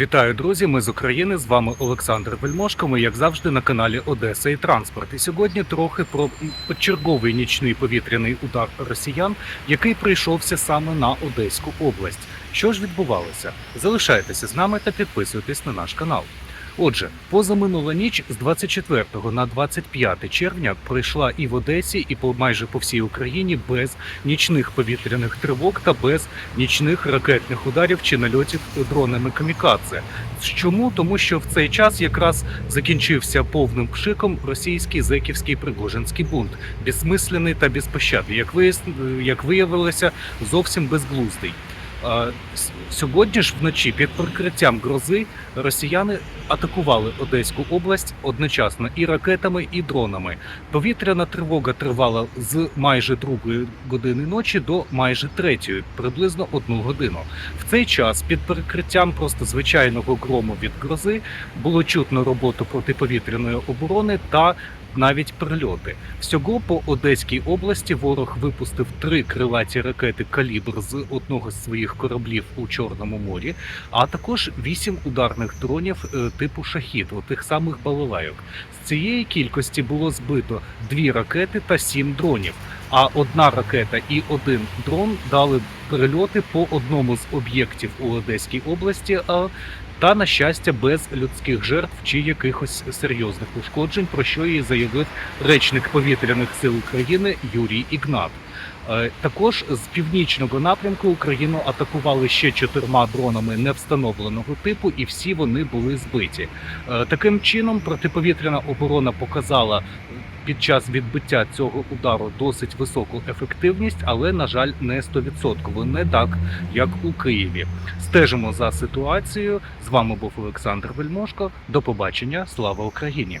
Вітаю, друзі! Ми з України. З вами Олександр Вельмошко. Ми, як завжди, на каналі Одеса і Транспорт. І сьогодні трохи про черговий нічний повітряний удар росіян, який прийшовся саме на Одеську область. Що ж відбувалося? Залишайтеся з нами та підписуйтесь на наш канал. Отже, позаминула ніч з 24 на 25 червня пройшла і в Одесі, і по майже по всій Україні без нічних повітряних тривог та без нічних ракетних ударів чи нальотів дронами камікадзе. Чому? Тому що в цей час якраз закінчився повним пшиком російський зеківський пригожинський бунт, безсмислений та безпощадний, як вияс- як виявилося, зовсім безглуздий. Сьогодні ж вночі під прикриттям грози росіяни атакували Одеську область одночасно і ракетами, і дронами. Повітряна тривога тривала з майже другої години ночі до майже третьої, приблизно одну годину. В цей час під перекриттям просто звичайного грому від грози було чутно роботу протиповітряної оборони та навіть прильоти. Всього по Одеській області ворог випустив три крилаті ракети калібр з одного з своїх кораблів у Чорному морі, а також вісім ударних дронів е, типу шахід, тих самих балалайок. З цієї кількості було збито дві ракети та сім дронів. А одна ракета і один дрон дали перельоти по одному з об'єктів у Одеській області. Та на щастя без людських жертв чи якихось серйозних ушкоджень, про що і заявив речник повітряних сил України Юрій Ігнат. Е, Також з північного напрямку Україну атакували ще чотирма дронами невстановленого типу, і всі вони були збиті. Е, Таким чином, протиповітряна оборона показала під час відбиття цього удару досить високу ефективність, але на жаль, не 100%, не так як у Києві. Стежимо за ситуацією. З вами був Олександр Вельмошко. До побачення. Слава Україні!